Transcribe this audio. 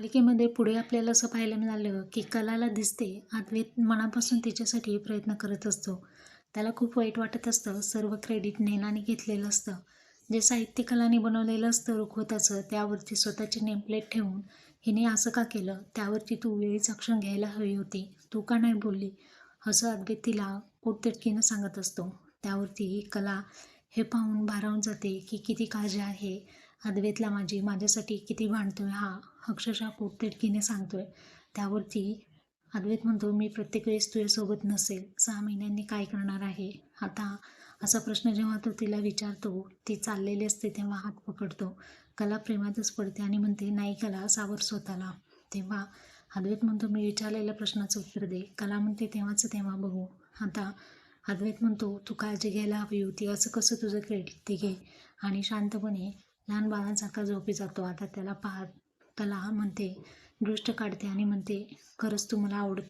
मालिकेमध्ये पुढे आपल्याला असं पाहायला मिळालं की कलाला दिसते अद्वैत मनापासून तिच्यासाठी प्रयत्न करत असतो. त्याला खूप वाईट वाटत असतं सर्व क्रेडिट नेनाने घेतलेलं असतं. जे साहित्य कलाने बनवलेलं असतं रुखवताचं त्यावरती स्वतःची नेमप्लेट ठेवून हिने असं का केलं? त्यावरती तू वेळीच अक्षण घ्यायला हवी होती. तू का नाही बोलली? असं अद्वैत तिला पोटतिडकीनं सांगत असतो. त्यावरती ही कला हे पाहून भारावून जाते की किती काळजी आहे. अद्वैतला माझी माझ्यासाठी किती भांडतो आहे हा अक्षरशः पोटतिडकीने आहे त्यावरती अद्वैत म्हणतो मी प्रत्येक वेळेस तुझ्यासोबत नसेल. सहा महिन्यांनी काय करणार आहे? आता असा प्रश्न जेव्हा तो तिला विचारतो ती चाललेली असते तेव्हा हात पकडतो. कला प्रेमातच पडते आणि म्हणते नाही कला सावर स्वतःला. तेव्हा अद्वैत म्हणतो मी विचारलेल्या प्रश्नाचं उत्तर दे. कला म्हणते तेव्हाच तेव्हा बघू. आता अद्वैत म्हणतो तू काळजी घ्यायला हवी होती असं कसं तुझं क्रेडिट ते घे. आणि शांतपणे लहान बाळांसारखा झोपी जातो. आता त्याला पाहत त्याला म्हणते दृष्ट काढते आणि म्हणते खरंच तू मला आवडत